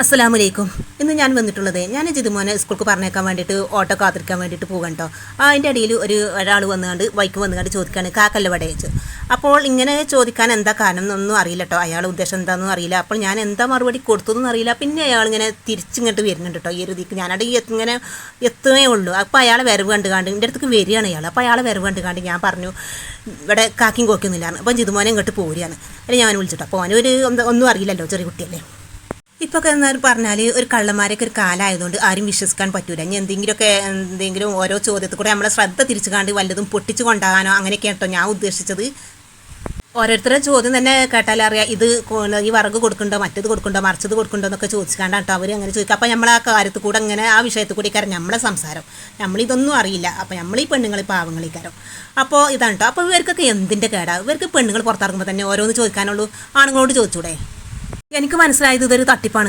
അസ്സലാമലൈക്കും ഇന്ന് ഞാൻ വന്നിട്ടുള്ളത് ഞാൻ ജിതുമോനെ സ്കൂൾക്ക് പറഞ്ഞേക്കാൻ വേണ്ടിയിട്ട് ഓട്ടോ കാത്തിരിക്കാൻ വേണ്ടിയിട്ട് പോകാൻ കേട്ടോ അതിന്റെ ഇടയിൽ ഒരു ഒരാൾ വന്നുകൊണ്ട് ബൈക്ക് വന്നുകൊണ്ട് ചോദിക്കാണ് കാക്കല്ല വടയച്ച് അപ്പോൾ ഇങ്ങനെ ചോദിക്കാൻ എന്താ കാരണം എന്നൊന്നും അറിയില്ല കേട്ടോ അയാൾ ഉദ്ദേശം എന്താണെന്നും അറിയില്ല. അപ്പോൾ ഞാൻ എന്താ മറുപടി കൊടുത്തതെന്നും അറിയില്ല. പിന്നെ അയാൾ ഇങ്ങനെ തിരിച്ചിങ്ങോട്ട് വരുന്നുണ്ട് കേട്ടോ ഈ രീതിക്ക് ഞാനവിടെ ഇങ്ങനെ എത്തുകയേ ഉള്ളൂ. അപ്പോൾ അയാളെ വരവ് കണ്ട് കാണ്ട് എന്റെ അടുത്തേക്ക് വരികയാണ് അയാൾ അപ്പോൾ അയാളെ വരവ് കണ്ട് കാണ്ട് ഞാൻ പറഞ്ഞു ഇവിടെ കാക്കിയും കോക്കിയൊന്നുമില്ലായിരുന്നു അപ്പം ജിതുമോനെ ഇങ്ങോട്ട് പോരുകയാണ്. അല്ലെങ്കിൽ ഞാൻ വിളിച്ചിട്ടോ അപ്പോൾ അവനൊരു ഒന്നും അറിയില്ലല്ലോ ചെറിയ കുട്ടിയല്ലേ? ഇപ്പോൾ എന്നാലും പറഞ്ഞാൽ ഒരു കള്ളന്മാരൊക്കെ ഒരു കാലമായതുകൊണ്ട് ആരും വിശ്വസിക്കാൻ പറ്റൂല. ഇനി എന്തെങ്കിലുമൊക്കെ എന്തെങ്കിലും ഓരോ ചോദ്യത്തിൽ കൂടെ നമ്മളെ ശ്രദ്ധ തിരിച്ചു കാണ്ട് വല്ലതും പൊട്ടിച്ചു കൊണ്ടാകാനോ അങ്ങനെയൊക്കെ കേട്ടോ ഞാൻ ഉദ്ദേശിച്ചത്. ഓരോരുത്തരുടെ ചോദ്യം തന്നെ കേട്ടാൽ അറിയാം ഇത് ഈ വറക് കൊടുക്കണ്ടോ മറ്റത് കൊടുക്കണ്ടോ മറിച്ചത് കൊടുക്കണ്ടോ എന്നൊക്കെ ചോദിച്ചാണ്ടാണ് കേട്ടോ അവർ അങ്ങനെ ചോദിക്കുക അപ്പോൾ നമ്മൾ ആ കാര്യത്തിൽ കൂടെ അങ്ങനെ ആ വിഷയത്തിൽ കൂടി കാരണം നമ്മളെ സംസാരം. നമ്മളിതൊന്നും അറിയില്ല. അപ്പോൾ നമ്മൾ ഈ പെണ്ണുങ്ങൾ പാവങ്ങളിക്കാരം അപ്പോൾ ഇതാണ് കേട്ടോ അപ്പോൾ ഇവർക്കൊക്കെ എന്തിന്റെ കേടാ? ഇവർക്ക് പെണ്ണുങ്ങൾ പുറത്തിറങ്ങുമ്പോൾ തന്നെ ഓരോന്ന് ചോദിക്കാനുള്ളൂ. ആണുങ്ങളോട് ചോദിച്ചൂടെ? എനിക്ക് മനസ്സിലായത് ഇതൊരു തട്ടിപ്പാണ്.